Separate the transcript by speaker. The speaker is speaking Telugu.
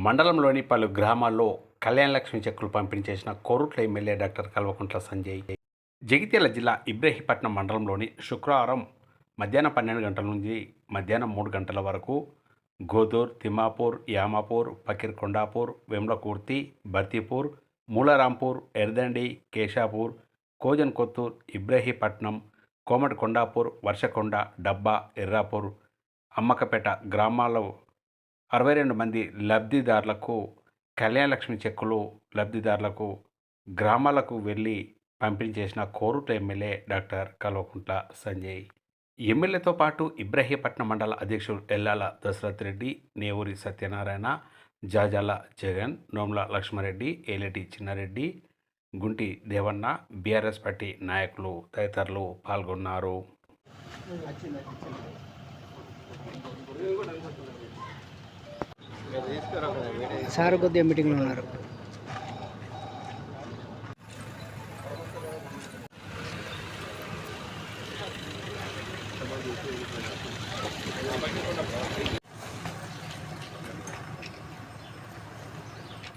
Speaker 1: మండలంలోని పలు గ్రామాల్లో కళ్యాణలక్ష్మి చెక్కులు పంపిణీ చేసిన కోరుట్ల ఎమ్మెల్యే డాక్టర్ కల్వకుంట్ల సంజయ్. జగిత్యాల జిల్లా ఇబ్రహీపట్నం మండలంలోని శుక్రవారం మధ్యాహ్నం పన్నెండు గంటల నుంచి మధ్యాహ్నం మూడు గంటల వరకు గోదూర్ తిమ్మాపూర్ యామాపూర్ పకీర్కొండాపూర్ వెమ్లకూర్తి బర్తీపూర్ మూలారాంపూర్ ఎర్దండి కేశాపూర్ కోజన్ కొత్తూర్ ఇబ్రహీపట్నం కోమటి కొండాపూర్ వర్షకొండ డబ్బా ఎర్రాపూర్ అమ్మకపేట గ్రామాల్లో అరవై రెండు మంది లబ్ధిదారులకు కళ్యాణలక్ష్మి చెక్కులు లబ్ధిదారులకు గ్రామాలకు వెళ్ళి పంపిణీ చేసిన కోరుట్ల ఎమ్మెల్యే డాక్టర్ కల్వకుంట్ల సంజయ్. ఎమ్మెల్యేతో పాటు ఇబ్రహీపట్నం మండల అధ్యక్షుడు ఎల్లాల దశరథ్ రెడ్డి నేవూరి సత్యనారాయణ జాజాల జగన్ నోమ్ల లక్ష్మారెడ్డి ఏలేటి చిన్నారెడ్డి గుంటి దేవన్న బీఆర్ఎస్ పార్టీ నాయకులు తదితరులు పాల్గొన్నారు.
Speaker 2: సార్ కొద్దిగా మీటింగ్లో ఉన్నారు